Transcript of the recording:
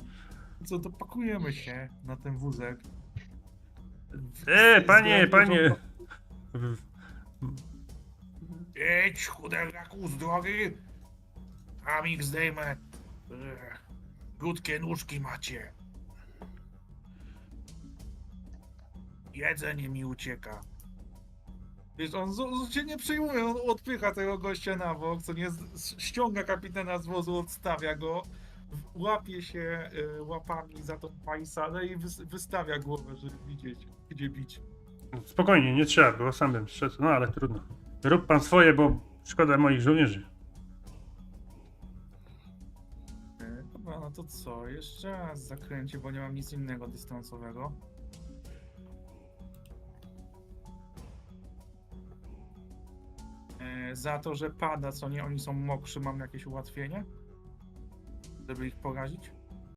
Dobra. Co, to pakujemy się na ten wózek. E, panie, panie. Jedź, chuderlaku, z drogi. Kamik zdejmę. Ech, Krótkie nóżki macie. Jedzenie mi ucieka. Wiesz, on z, z, się nie przyjmuje, on odpycha tego gościa na bok, co nie, z- ściąga kapitana z wozu, odstawia go, łapie się y, łapami za tą pajsalę i wys, wystawia głowę, żeby widzieć, gdzie bić. Spokojnie, nie trzeba było, sam bym szedł. No ale trudno. Rób pan swoje, bo szkoda moich żołnierzy. E, Dobra, no to co? Jeszcze raz zakręcie, bo nie mam nic innego dystansowego. E, za to, że pada, co nie, oni są mokrzy, mam jakieś ułatwienie? Żeby ich porazić?